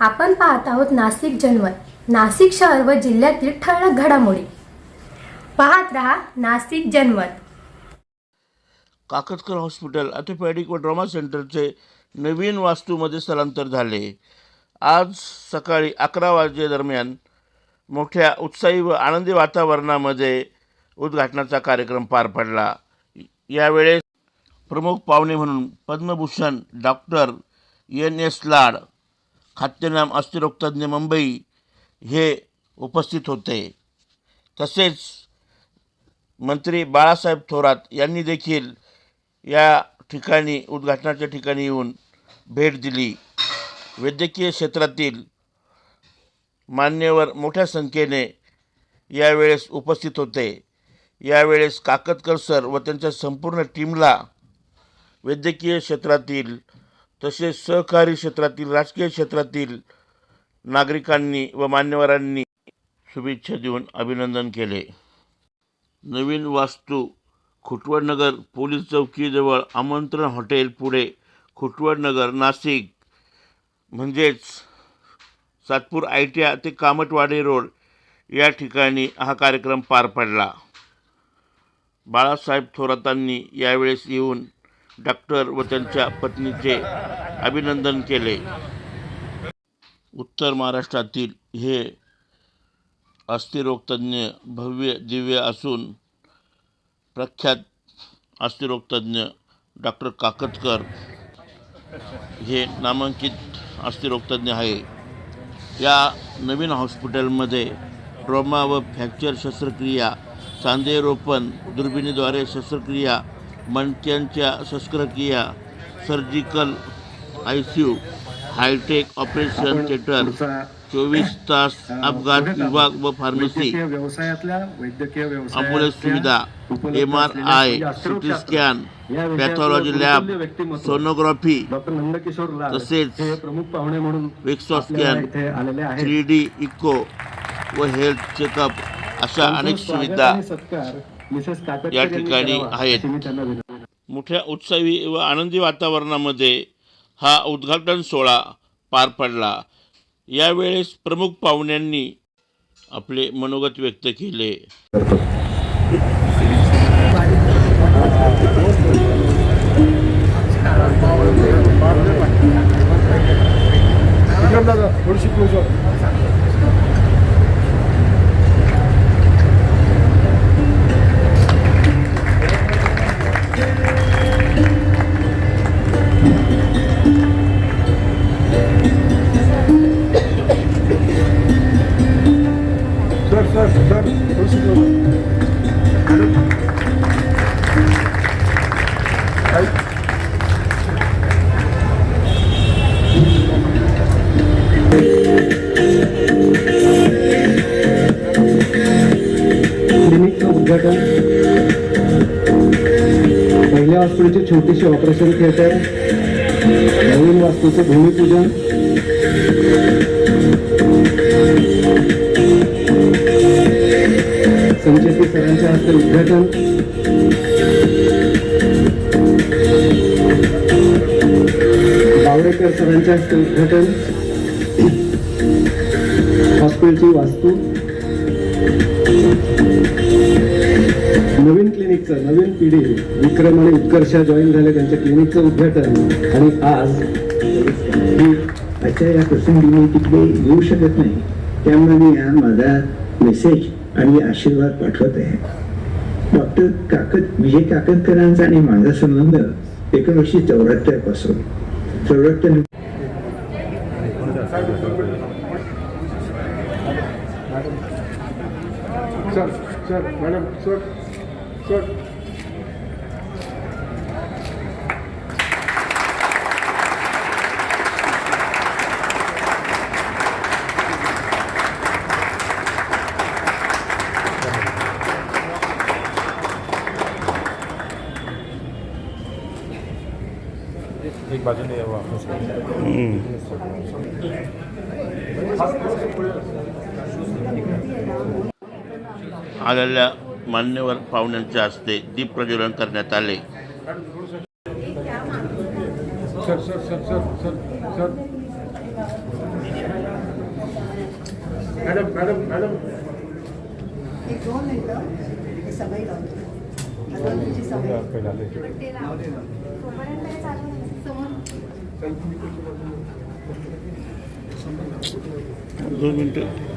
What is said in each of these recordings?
आपण पाहत आहोत नाशिक जनमत नाशिक शहर व जिल्ह्यातील ठळक घडामोडी. पाहत रहा नाशिक जनमत काकतकर हॉस्पिटल ऑर्थोपॅडिक व ट्रॉमा सेंटरचे नवीन वास्तूमध्ये स्थलांतर झाले. आज सकाळी अकरा वाजे दरम्यान मोठ्या उत्साही व आनंदी वातावरणामध्ये उद्घाटनाचा कार्यक्रम पार पडला. यावेळेस प्रमुख पाहुणे म्हणून Padma Bhushan doctor N S Lad खाद्यनाम अस्थिरोगतज्ञ मुंबई हे उपस्थित होते. तसेच मंत्री बाळासाहेब थोरात यांनी देखील या ठिकाणी उद्घाटनाच्या ठिकाणी येऊन भेट दिली. वैद्यकीय क्षेत्रातील मान्यवर मोठ्या संख्येने यावेळेस उपस्थित होते. यावेळेस काकतकर सर व त्यांच्या संपूर्ण टीमला वैद्यकीय क्षेत्रातील तसेच सहकारी क्षेत्रातील राजकीय क्षेत्रातील नागरिकांनी व मान्यवरांनी शुभेच्छा देऊन अभिनंदन केले. नवीन वास्तू खुटवडनगर पोलीस चौकीजवळ आमंत्रण हॉटेल पुढे खुटवडनगर नाशिक. म्हणजेच सातपूर आय टी आय ते कामटवाडी रोड या ठिकाणी हा कार्यक्रम पार पडला. बाळासाहेब थोरातांनी यावेळेस येऊन डॉक्टर व त्यांच्या पत्नीचे अभिनंदन केले. उत्तर महाराष्ट्रातील हे अस्थिरोगतज्ञ भव्य दिव्य असून प्रख्यात अस्थिरोगतज्ञ डॉक्टर काकतकर हे नामांकित अस्थिरोगतज्ञ आहे या नवीन हॉस्पिटलमध्ये ट्रॉमा व फ्रॅक्चर शस्त्रक्रिया सांधेरोपण दुर्बिणीद्वारे शस्त्रक्रिया मणक्यांच्या शस्त्रक्रिया surgical I C U hi tech operation theatre चोवीस तास अपघात विभाग व फार्मसी ॲम्ब्युलन्स सुविधा M R I C T scan pathology lab sonography तसेच प्रमुख पाहुणे म्हणून वेक्सॉ स्कॅन थ्री डी इको व हेल्थ चेकअप अशा अनेक सुविधा. या ठिकाणी आहेत. मोठ्या उत्साही व आनंदी वातावरणामध्ये हा उद्घाटन सोहळा पार पडला. यावेळेस प्रमुख पाहुण्यांनी आपले मनोगत व्यक्त केले. आंबेडकर सरांच्या हस्ते उद्घाटन हॉस्पिटलची वास्तू नवीन क्लिनिकचं नवीन पिढी विक्रम आणि उत्कर्षा जॉईन झाले त्यांच्या क्लिनिकचं उद्घाटन. आणि आज मी आजच्या या प्रसंगी मी तिकडे येऊ शकत नाही त्यामुळे मी हा माझा मेसेज आणि आशीर्वाद पाठवत आहे. डॉक्टर काकत विजय काकतकरांचा आणि माझा संबंध एकोणीसशे चौऱ्याहत्तरपासून चौऱ्याहत्तर sir sir madam sir sir बाजूने यावं आपण आलेल्या मान्यवर पाहुण्यांच्या हस्ते दीप प्रज्वलन करण्यात आले sir sir sir sir sir sir madam madam madam हे दोन मिनिटं हे सवय लावतो अगरबत्तीची सवय पहिला आले. दोन मिनटं.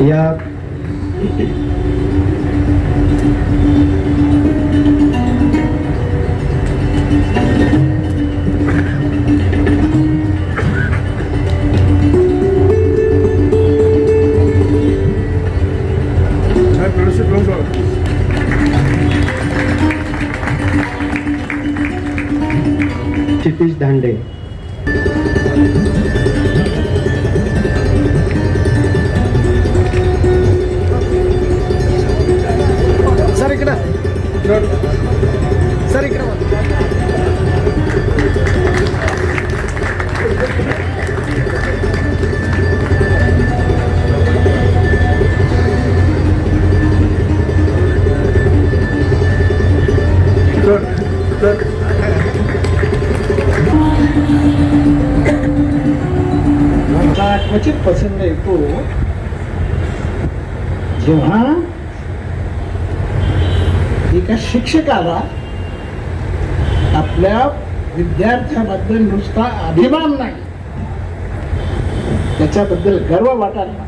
या शिक्षकाला आपल्या विद्यार्थ्याबद्दल नुसता अभिमान नाही. त्याच्याबद्दल गर्व वाटायला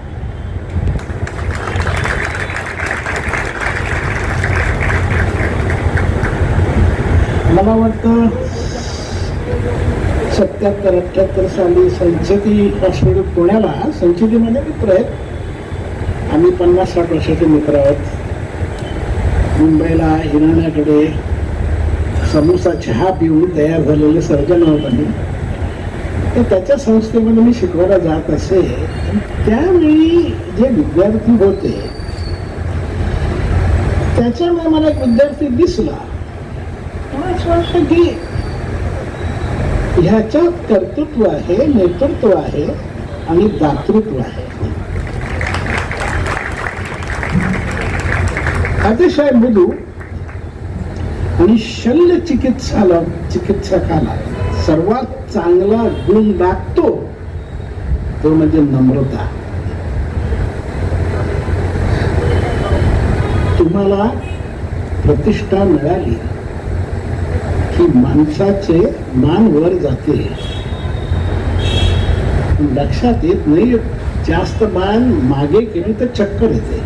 मला वाटतं सत्याहत्तर अठ्ठ्याहत्तर साली संचती असलेली पुण्याला संचतीमध्ये मित्र आहेत. आम्ही पन्नास साठ वर्षाचे मित्र आहोत. मुंबईला इराण्याकडे समोसा चहा पिऊन तयार झालेले सर्जन आहोत. आम्ही तर त्याच्या संस्थेमध्ये मी शिकवायला जात असे त्यावेळी जे विद्यार्थी होते त्याच्यामुळे मला एक विद्यार्थी दिसला. मला असं वाटतं की ह्याच्यात कर्तृत्व आहे नेतृत्व आहे आणि दातृत्व आहे. अतिशय मृदू आणि शल्य चिकित्साला चिकित्सकाला सर्वात चांगला गुण लागतो तो म्हणजे नम्रता. तुम्हाला प्रतिष्ठा मिळाली की माणसाचे मान वर जाते. लक्षात येत नाही जास्त मान मागे केली तर चक्कर येते.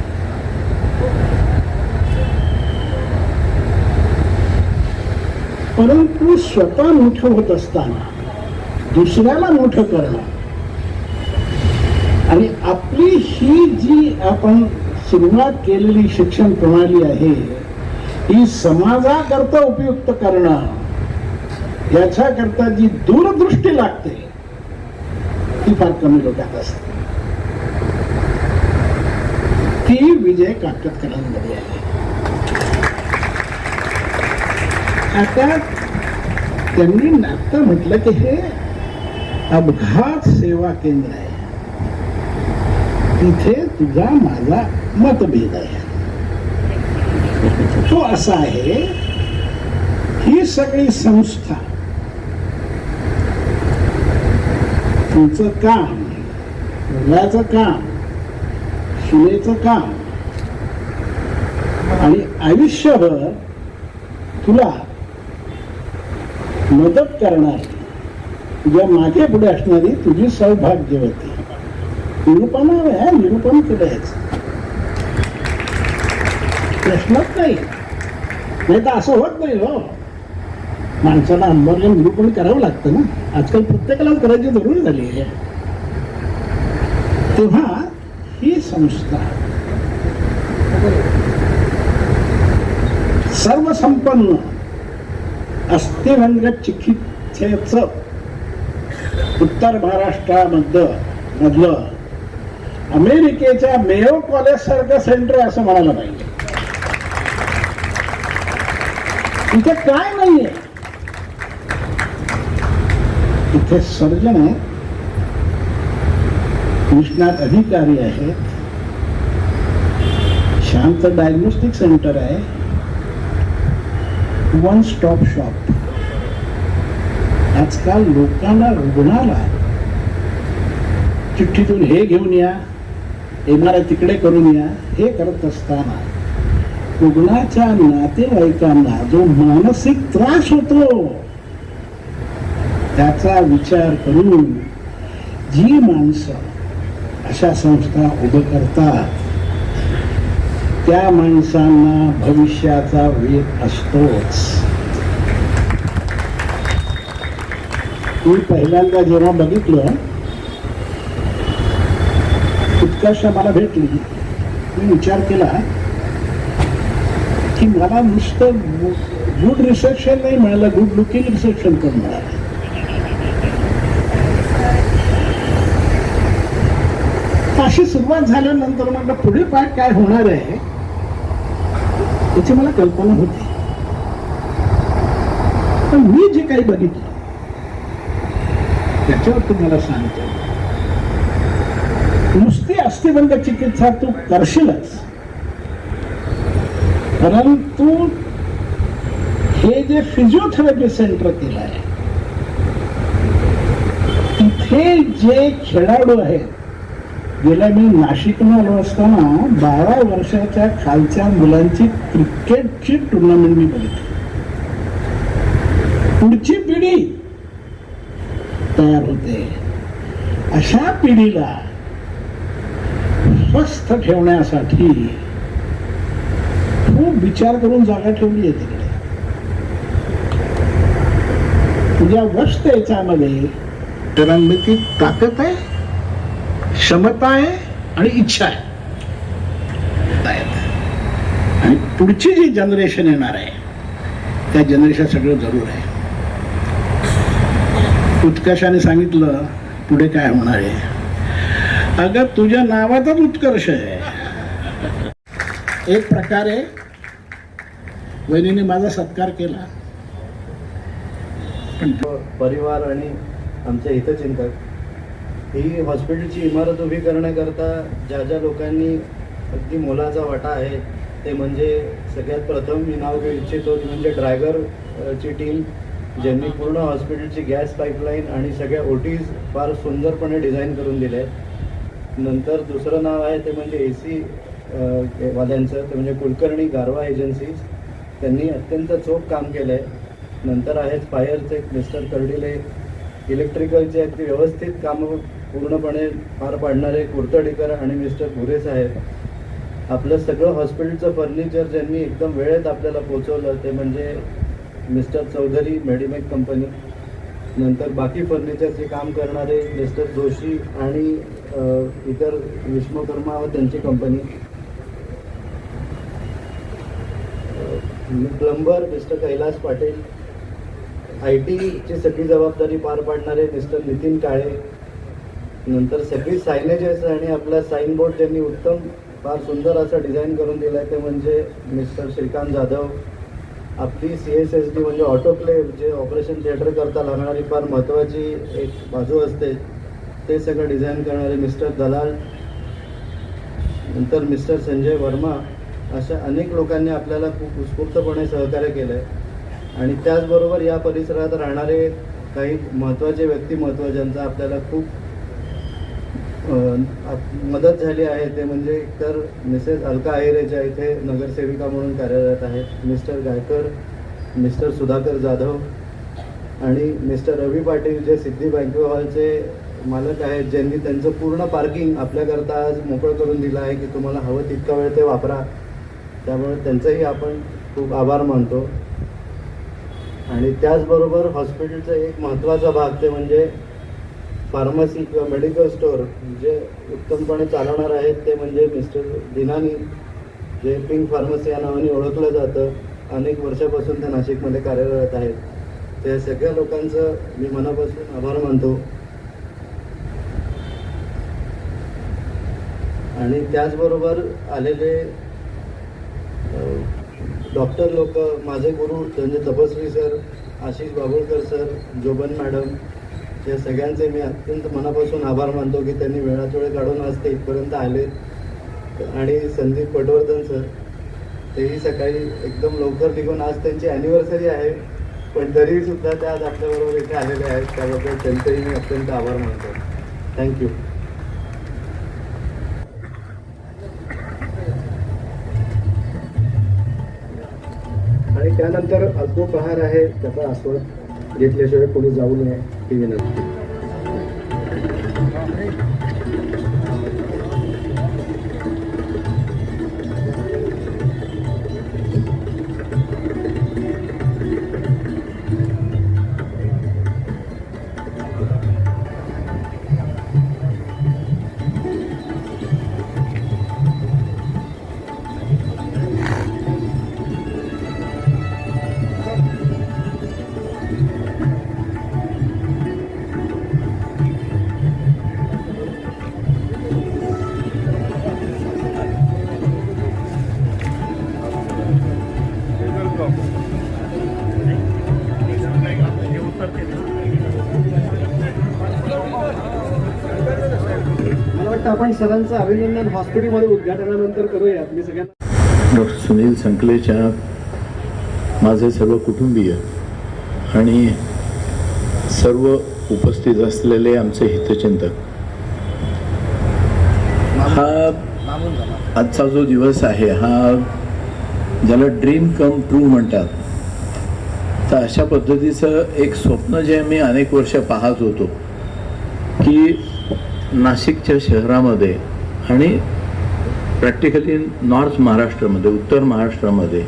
परंतु स्वतः मोठं होत असताना दुसऱ्याला मोठं करणं आणि आपली ही जी आपण सुरुवात केलेली शिक्षण प्रणाली आहे ही समाजाकरता उपयुक्त करणं याच्याकरता जी दूरदृष्टी लागते ती फार कमी डोक्यात असते. ती विजय काकतकरांमध्ये आहे. आता त्यांनी आता म्हटलं की हे अपघात सेवा केंद्र आहे. तिथे तुझा माझा मतभेद आहे. तो असा आहे ही सगळी संस्था तुमचं काम मुलाचं काम सुनेचं काम आणि आयुष्यभर तुला मदत करणारी. ज्या मागे पुढे असणारी तुझी सौभाग्यवती निरूपणावर आहे निरुपमकडे आहे प्रश्नच नाही. नाही तर असं होत नाही हो. माणसाला अंबरला निरूपण करावं लागतं ना. आजकाल प्रत्येकाला करायची जरुरी झाली आहे. तेव्हा ही संस्था सर्वसंपन्न अस्थिभंग चिकित्सेचं उत्तर महाराष्ट्रामधलं मधलं. अमेरिकेच्या मेयो कॉलेज सारखं सेंटर असं म्हणायला पाहिजे. इथे काय नाहीये? इथे सर्जन आहे निष्णात अधिकारी आहेत. शांत डायग्नोस्टिक सेंटर आहे. वन स्टॉप शॉप आजकाल लोकांना रुग्णाला चिठ्ठीतून हे घेऊन या येणारा तिकडे करून या हे करत असताना रुग्णाच्या नातेवाईकांना जो मानसिक त्रास होतो त्याचा विचार करून जी माणसं अशा संस्था उभं करतात त्या माणसांना भविष्याचा वेग असतोच. मी पहिल्यांदा जेव्हा बघितलं उत्कर्ष मला भेटली. मी विचार केला की मला नुसतं गुड रिसेप्शन नाही मिळालं गुड लुकिंग रिसेप्शन पण मिळालं. अशी सुरुवात झाल्यानंतर म्हटलं पुढे पाठ काय होणार आहे? याची मला कल्पना होती. पण मी जे काही बघितलं त्याच्यावर तुम्हाला सांगतो. नुसती अस्थिबंध चिकित्सा तू करशीलच. परंतु हे जे फिजिओथेरपी सेंटर केलं आहे तिथे जे खेळाडू आहेत गेल्या मी नाशिकला आलो असताना बारा वर्षाच्या खालच्या मुलांची क्रिकेटची टुर्नामेंट मी बघितली. पुढची पिढी तयार होते. अशा पिढीला स्वस्थ ठेवण्यासाठी खूप विचार करून जागा ठेवली आहे तिकडे. तुझ्या वस्त याच्यामध्ये तरंगती ताकद आहे? क्षमता आहे आणि इच्छा आहे. आणि पुढची जी जनरेशन येणार आहे त्या जनरेशन सगळं जरूर आहे. उत्कर्षाने सांगितलं पुढे काय होणार आहे? अगं तुझ्या नावातच उत्कर्ष आहे. एक प्रकारे वहिनीने माझा सत्कार केला. पण परिवार आणि आमच्या हितचिंतक ही हॉस्पिटलची इमारत उभी करण्याकरता ज्या ज्या लोकांनी अगदी मोलाचा वाटा आहे ते म्हणजे सगळ्यात प्रथम मी नाव घेऊ इच्छितो ती म्हणजे ड्रायव्हरची टीम ज्यांनी पूर्ण हॉस्पिटलची गॅस पाईपलाईन आणि सगळ्या ओटीज फार सुंदरपणे डिझाईन करून दिले आहेत. नंतर दुसरं नाव आहे ते म्हणजे ए सी वाल्यांचं ते म्हणजे कुलकर्णी गारवा एजन्सीज. त्यांनी अत्यंत चोख काम केलं आहे नंतर आहेत फायरचे मिस्टर कर्डिले इलेक्ट्रिकलचे अगदी व्यवस्थित कामं पूर्णपणे पार पाडणारे कुर्तडीकर आणि मिस्टर भुरे साहेब आपलं सगळं हॉस्पिटलचं फर्निचर ज्यांनी एकदम वेळेत आपल्याला पोचवलं ते म्हणजे मिस्टर चौधरी मेडिमेक कंपनी. नंतर बाकी फर्निचरचे काम करणारे मिस्टर जोशी आणि इतर विश्वकर्मा व त्यांची company. Plumber mister Kailas Patil I टीची सगळी जबाबदारी पार पाडणारे मिस्टर नितीन काळे नंतर सगळी सायनेजेस आणि आपला साईन बोर्ड ज्यांनी उत्तम फार सुंदर असं डिझाईन करून दिलं आहे ते म्हणजे मिस्टर श्रीकांत जाधव. आपली सी एस एस डी म्हणजे ऑटोक्लेव जे ऑपरेशन थिएटर करता लागणारी फार महत्त्वाची एक बाजू असते. ते सगळं डिझाईन करणारे मिस्टर दलाल नंतर मिस्टर संजय वर्मा अशा अनेक लोकांनी आपल्याला खूप उत्स्फूर्तपणे सहकार्य केलं आहे आणि त्याचबरोबर या परिसरात राहणारे काही महत्त्वाचे व्यक्तिमत्व ज्यांचा आपल्याला खूप मदत झाली आहे ते म्हणजे तर मिसेस अलका अहिरे ज्या इथे नगरसेविका म्हणून कार्यरत आहेत मिस्टर गायकर मिस्टर सुधाकर जाधव आणि मिस्टर रवी पाटील जे सिद्धी बँके हॉलचे मालक आहेत ज्यांनी त्यांचं पूर्ण पार्किंग आपल्याकरता आज मोकळं करून दिलं आहे की तुम्हाला हवं तितका वेळ ते वापरा. त्यामुळे त्यांचंही आपण खूप आभार मानतो. आणि त्याचबरोबर हॉस्पिटलचा एक महत्त्वाचा भाग ते म्हणजे फार्मसी किंवा मेडिकल स्टोअर जे उत्तमपणे चालवणार आहेत ते म्हणजे मिस्टर दिनानी जे पिंक फार्मसी या नावाने ओळखलं जातं अनेक वर्षापासून ते नाशिकमध्ये कार्यरत आहेत. त्या सगळ्या लोकांचं मी मनापासून आभार मानतो. आणि त्याचबरोबर आलेले डॉक्टर लोक माझे गुरु त्यांचे तपस्वी sir Ashish Babulkar sir Joban madam या सगळ्यांचे मी अत्यंत मनापासून आभार मानतो की त्यांनी वेळात वेळ काढून आज ते इथपर्यंत आले. आणि संदीप पटवर्धन सर तेही सकाळी एकदम लवकर निघून आज त्यांची ॲनिव्हर्सरी आहे. पण तरी सुद्धा त्या आज आपल्याबरोबर इथे आलेले आहेत. त्याबद्दल त्यांचेही मी अत्यंत आभार मानतो. थँक्यू आणि त्यानंतर अल्पोपहार आहे. त्याचा आस्वाद घेतल्याशिवाय कोणी जाऊ नये. ही विनंती आपण सरांचं अभिनंदन हॉस्पिटलमध्ये उद्घाटनानंतर करूयात. मी सगळ्यांना डॉक्टर सुनील संकलेच्या माझे सर्व कुटुंबीय आणि सर्व उपस्थित असलेले आमचे हितचिंतक. हा आजचा जो दिवस आहे हा ज्याला ड्रीम कम ट्रू म्हणतात तर अशा पद्धतीचं एक स्वप्न जे मी अनेक वर्ष पाहत होतो की नाशिकच्या शहरामध्ये आणि प्रॅक्टिकली नॉर्थ महाराष्ट्रामध्ये उत्तर महाराष्ट्रामध्ये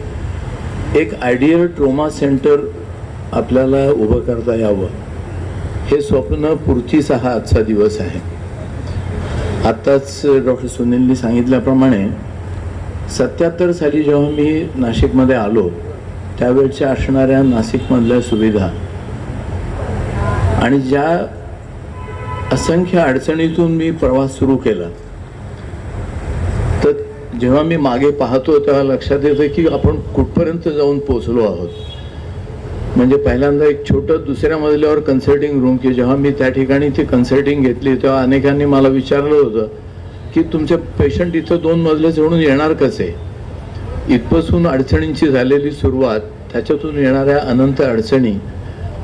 एक आयडियल ट्रोमा सेंटर आपल्याला उभं करता यावं. हे स्वप्न पूर्तीचा हा आजचा दिवस आहे. आत्ताच डॉक्टर सुनीलनी सांगितल्याप्रमाणे सत्याहत्तर साली जेव्हा मी नाशिकमध्ये आलो त्यावेळच्या असणाऱ्या नाशिकमधल्या सुविधा आणि ज्या असंख्य अडचणीतून मी प्रवास सुरू केला. तर जेव्हा मी मागे पाहतो तेव्हा लक्षात येतं की आपण कुठपर्यंत जाऊन पोचलो आहोत. म्हणजे पहिल्यांदा एक छोटं दुसऱ्या मजल्यावर कन्सल्टिंग रूम की जेव्हा मी त्या ठिकाणी ती कन्सल्टिंग घेतली तेव्हा अनेकांनी मला विचारलं होतं की तुमचे पेशंट इथं दोन मजले चढून येणार कसे? इथपासून अडचणींची झालेली सुरुवात त्याच्यातून येणाऱ्या अनंत अडचणी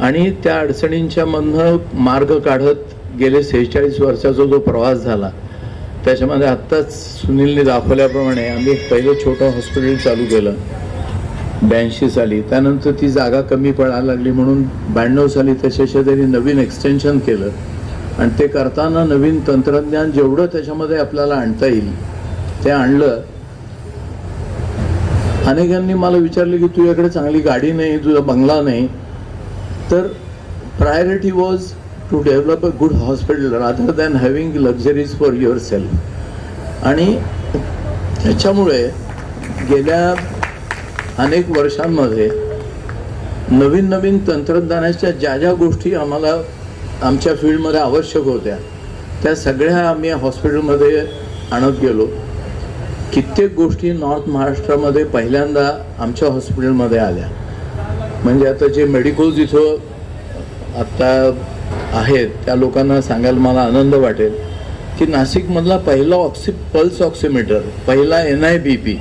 आणि त्या अडचणींच्या मधनं मार्ग काढत गेले सेहेचाळीस वर्षाचा जो प्रवास झाला त्याच्यामध्ये आत्ताच सुनीलने दाखवल्याप्रमाणे आम्ही एक पहिलं छोटं हॉस्पिटल चालू केलं. ब्याऐंशी साली. त्यानंतर ती जागा कमी पडायला लागली म्हणून ब्याण्णव साली त्याच्याशी त्यांनी नवीन एक्सटेन्शन केलं. आणि ते करताना नवीन तंत्रज्ञान जेवढं त्याच्यामध्ये आपल्याला आणता येईल ते आणलं. अनेकांनी मला विचारलं की तुझ्याकडे चांगली गाडी नाही तुझा बंगला नाही. तर priority was to develop a good hospital rather than having luxuries for yourself आणि त्याच्यामुळे गेल्या अनेक वर्षांमध्ये नवीन नवीन तंत्रज्ञानाच्या ज्या ज्या गोष्टी आम्हाला आमच्या फील्डमध्ये आवश्यक होत्या त्या सगळ्या आम्ही हॉस्पिटलमध्ये आणत गेलो. कित्येक गोष्टी नॉर्थ महाराष्ट्रामध्ये पहिल्यांदा आमच्या हॉस्पिटलमध्ये आल्या. म्हणजे आता जे मेडिकल्स इथं आत्ता आहेत त्या लोकांना सांगायला मला आनंद वाटेल की नाशिकमधला पहिला ऑक्सि पल्स ऑक्सिमीटर पहिला एन आय बी पी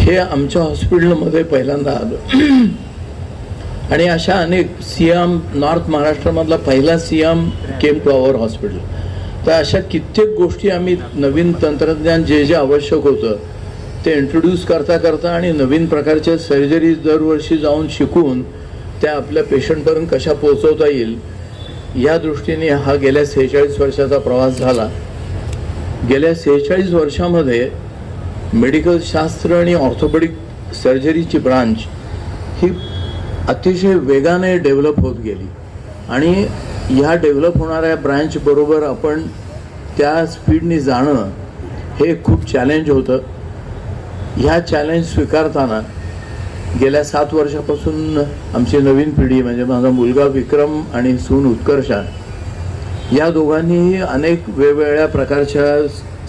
हे आमच्या हॉस्पिटलमध्ये पहिल्यांदा आलं. आणि अशा अनेक सियाम नॉर्थ महाराष्ट्रामधला पहिला Siyam came to our hospital. तर अशा कित्येक गोष्टी आम्ही नवीन तंत्रज्ञान जे जे आवश्यक होतं ते इंट्रोड्यूस करता करता आणि नवीन प्रकारच्या सर्जरीज दरवर्षी जाऊन शिकून त्या आपल्या पेशंटपर्यंत कशा पोहोचवता येईल या दृष्टीने हा गेल्या सेहेचाळीस वर्षाचा प्रवास झाला. गेल्या सेहेचाळीस वर्षामध्ये मेडिकल शास्त्र आणि ऑर्थोपेडिक सर्जरीची ब्रांच ही अतिशय वेगाने डेव्हलप होत गेली. आणि ह्या डेव्हलप होणाऱ्या ब्रँचबरोबर आपण त्या स्पीडने जाणं हे खूप चॅलेंज होतं. ह्या चॅलेंज स्वीकारताना गेल्या सात वर्षापासून आमची नवीन पिढी म्हणजे माझा मुलगा विक्रम आणि सून उत्कर्षा या दोघांनीही अनेक वेगवेगळ्या प्रकारच्या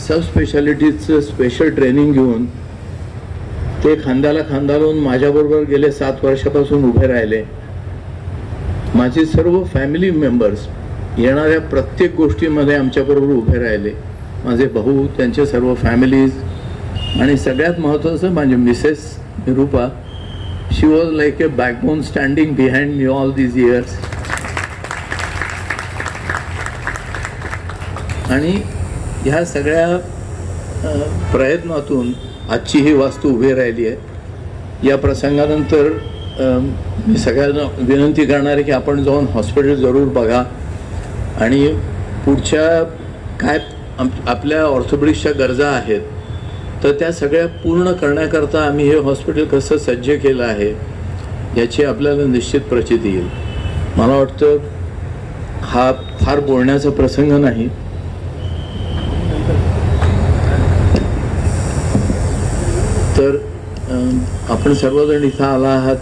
सब स्पेशालिटीचं स्पेशल ट्रेनिंग घेऊन ते खांद्याला खांदा लावून माझ्याबरोबर गेले सात वर्षापासून उभे राहिले. माझे सर्व फॅमिली मेंबर्स येणाऱ्या प्रत्येक गोष्टीमध्ये आमच्याबरोबर उभे राहिले. माझे भाऊ त्यांचे सर्व फॅमिलीज आणि सगळ्यात महत्त्वाचं माझे Mrs Nirupa she was like a backbone standing behind me all these years आणि ह्या सगळ्या प्रयत्नातून आजची ही वास्तू उभी राहिली आहे. या प्रसंगानंतर मी सगळ्यांना विनंती करणार आहे की आपण जाऊन हॉस्पिटल जरूर बघा. आणि पुढच्या काय आम- आपल्या ऑर्थोपेडिक्सच्या गरजा आहेत तर त्या सगळ्या पूर्ण करण्याकरता आम्ही हे हॉस्पिटल कसं सज्ज केलं आहे याची आपल्याला निश्चित प्रचिती येईल. मला वाटतं हा फार बोलण्याचा प्रसंग नाही. तर आपण सर्वजण इथं आला आहात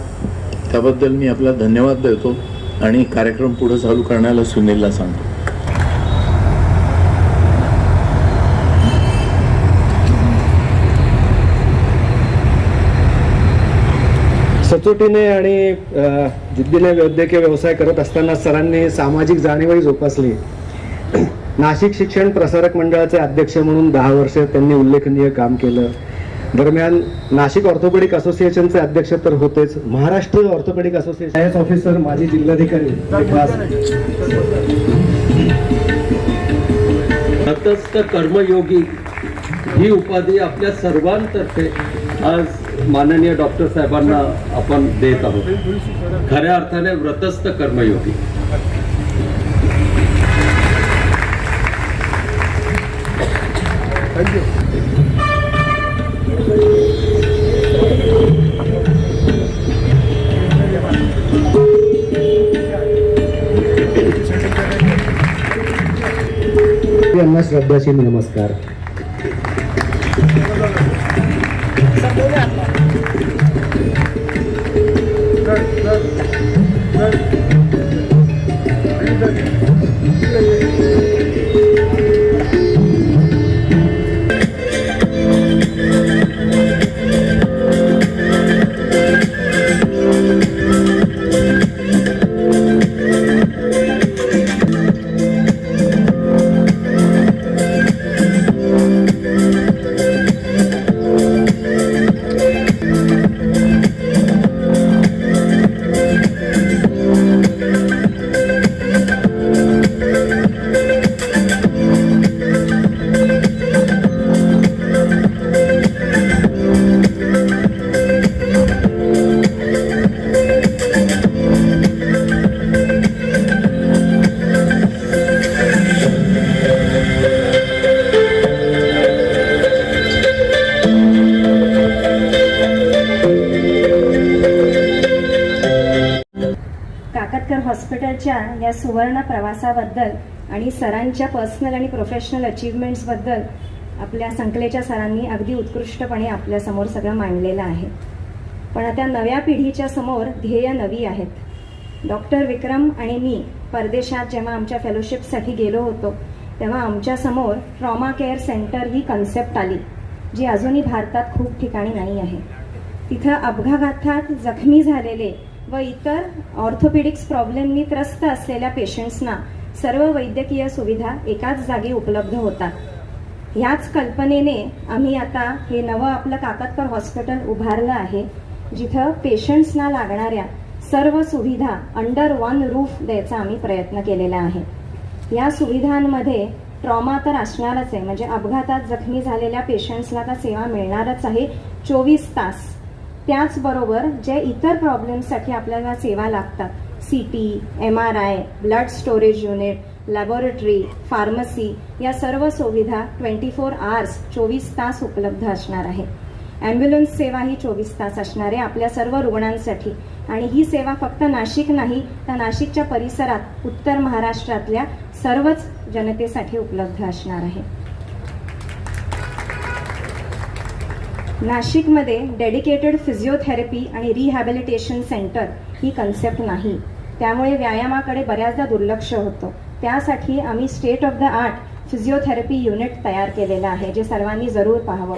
त्याबद्दल मी आपला धन्यवाद देतो आणि कार्यक्रम पुढे चालू करण्याला सुनीलला सांगतो. सचोटीने आणि जिद्दीने वैद्यकीय व्यवसाय करत असताना सरांनी सामाजिक जाणीवही जोपासली. नाशिक शिक्षण प्रसारक मंडळाचे अध्यक्ष म्हणून दहा वर्ष त्यांनी उल्लेखनीय काम केलं. दरम्यान नाशिक ऑर्थोपेडिक असोसिएशनचे अध्यक्ष तर होतेच. Maharashtra orthopaedic association I officer माजी जिल्हाधिकारी तटस्थ कर्मयोगी ही उपाधी आपल्या सर्वांतर्फे आज माननीय डॉक्टर साहेबांना आपण देत आहोत. खऱ्या अर्थाने व्रतस्थ कर्मयोगी. यांना श्रद्धाशील नमस्कार. काकतकर हॉस्पिटलच्या या सुवर्ण प्रवासाबद्दल आणि सरांच्या पर्सनल आणि प्रोफेशनल अचीवमेंट्सबद्दल आपल्या संकलेच्या सरांनी अगदी उत्कृष्टपणे आपल्यासमोर सगळं मांडलेलं आहे. पण आता नव्या पिढीच्या समोर ध्येय नवी आहेत. डॉक्टर विक्रम आणि मी परदेशात जेव्हा आमच्या फेलोशिपसाठी गेलो होतो तेव्हा आमच्यासमोर ट्रॉमा केअर सेंटर ही कन्सेप्ट आली जी अजूनही भारतात खूप ठिकाणी नाही आहे. तिथं अपघातात जखमी झालेले व इतर ऑर्थोपेडिक्स प्रॉब्लेमनी त्रस्त असलेल्या पेशंट्सना सर्व वैद्यकीय सुविधा एकाच जागी उपलब्ध होतात. ह्याच कल्पनेने आम्ही आता हे नवं आपलं काकतकर हॉस्पिटल उभारलं आहे जिथं पेशंट्सना लागणाऱ्या सर्व सुविधा अंडर वन रूफ द्यायचा आम्ही प्रयत्न केलेला आहे. या सुविधांमध्ये ट्रॉमा तर असणारच आहे म्हणजे अपघातात जखमी झालेल्या पेशंट्सला तर सेवा मिळणारच आहे. चोवीस तास त्याचबरोबर जे इतर प्रॉब्लेम्ससाठी आपल्याला सेवा लागतात C T M R I blood storage unit laboratory pharmacy या सर्व सुविधा ट्वेंटी फोर आवर्स चोवीस तास उपलब्ध असणार आहे. ॲम्ब्युलन्स सेवा ही चोवीस तास असणार आहे आपल्या सर्व रुग्णांसाठी. आणि ही सेवा फक्त नाशिक नाही तर नाशिकच्या परिसरात उत्तर महाराष्ट्रातल्या सर्वच जनतेसाठी उपलब्ध असणार आहे. नाशिकमध्ये डेडिकेटेड फिजिओथेरपी आणि रिहॅबिलिटेशन सेंटर ही कन्सेप्ट नाही. त्यामुळे व्यायामाकडे बऱ्याचदा दुर्लक्ष होतं. त्यासाठी आम्ही state of the art physiotherapy unit तयार केलेलं आहे जे सर्वांनी जरूर पाहावं.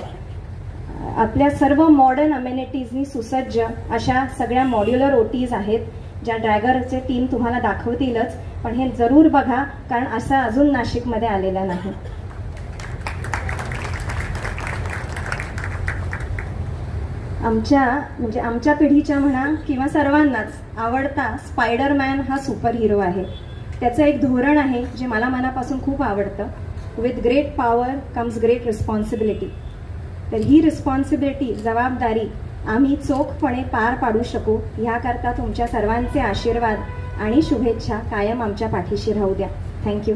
आपल्या सर्व मॉडर्न अमेनिटीजनी सुसज्ज अशा सगळ्या मॉड्युलर ओटीज आहेत ज्या ड्रॅगरचे टीम तुम्हाला दाखवतीलच पण हे जरूर बघा कारण असं अजून नाशिकमध्ये आलेलं नाही. आमच्या म्हणजे आमच्या पिढीच्या म्हणा किंवा सर्वांनाच आवडता स्पायडरमॅन हा सुपर हिरो आहे. त्याचं एक धोरण आहे जे मला मनापासून खूप आवडतं. With great power comes great responsibility तर ही रिस्पॉन्सिबिलिटी जबाबदारी आम्ही चोखपणे पार पाडू शकू ह्याकरता तुमच्या सर्वांचे आशीर्वाद आणि शुभेच्छा कायम आमच्या पाठीशी राहू द्या. थँक्यू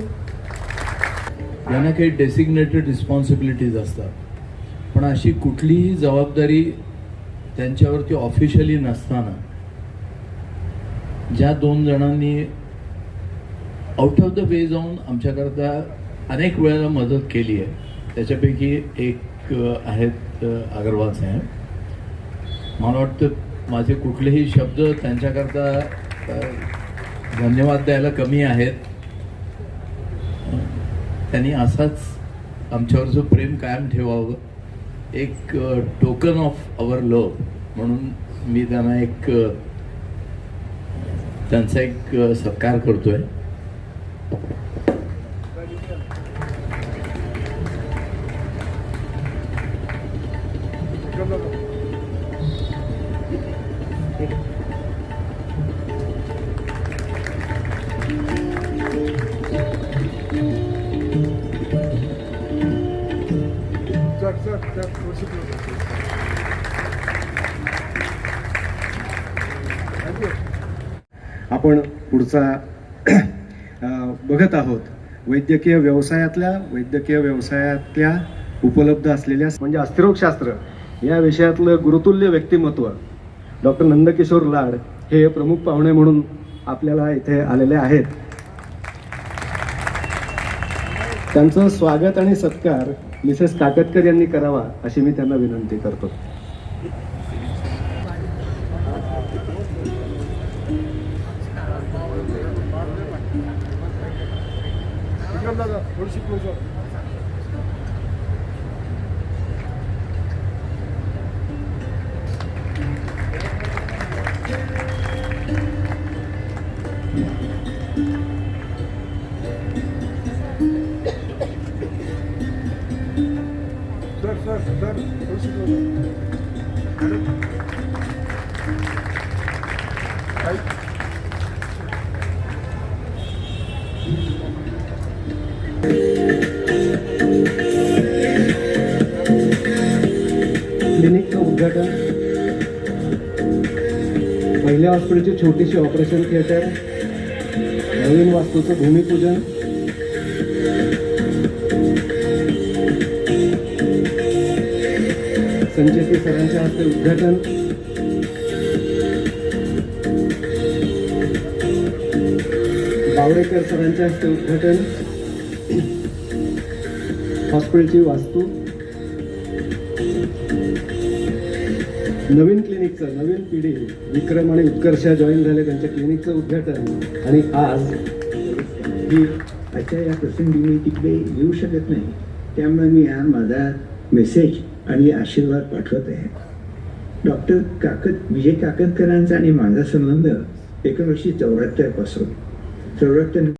यांना काही डेसिग्नेटेड रिस्पॉन्सिबिलिटीज असतात. पण अशी कुठलीही जबाबदारी त्यांच्यावरती ऑफिशियली नसताना ज्या दोन जणांनी आउट ऑफ द वे जाऊन आमच्याकरता अनेक वेळेला मदत केली आहे त्याच्यापैकी एक आहेत अगरवाल साहेब. मला वाटतं माझे कुठलेही शब्द त्यांच्याकरता धन्यवाद द्यायला कमी आहेत. त्यांनी असाच आमच्यावरचं प्रेम कायम ठेवावं एक टोकन ऑफ अवर लव म्हणून मी त्यांना एक त्यांचा एक सत्कार करतोय. पुढचा बघत आहोत. वैद्यकीय व्यवसायातल्या वैद्यकीय व्यवसायातल्या उपलब्ध असलेल्या म्हणजे अस्थिरोगशास्त्र या विषयातलं गुरुतुल्य व्यक्तिमत्व डॉक्टर नंदकिशोर लाड हे प्रमुख पाहुणे म्हणून आपल्याला इथे आलेले आहेत. त्यांचं स्वागत आणि सत्कार मिसेस काकतकर यांनी करावा अशी मी त्यांना विनंती करतो. थोडीशी क्लोज हॉस्पिटलची छोटीशी ऑपरेशन थिएटर नवीन वास्तूचं भूमिपूजन. संचेती सरांच्या हस्ते उद्घाटन. बावडेकर सरांच्या हस्ते उद्घाटन. हॉस्पिटलची वास्तू. नवीन क्लिनिकचं नवीन पिढी विक्रम आणि उत्कर्षा जॉईन झाले त्यांच्या क्लिनिकचं उद्घाटन. आणि आज मी आजच्या या प्रसंगी मी तिकडे येऊ शकत नाही त्यामुळे मी हा माझा मेसेज आणि आशीर्वाद पाठवत आहे. डॉक्टर काकत विजय काकतकरांचा आणि माझा संबंध एकोणीसशे चौऱ्याहत्तरपासून चौऱ्याहत्तर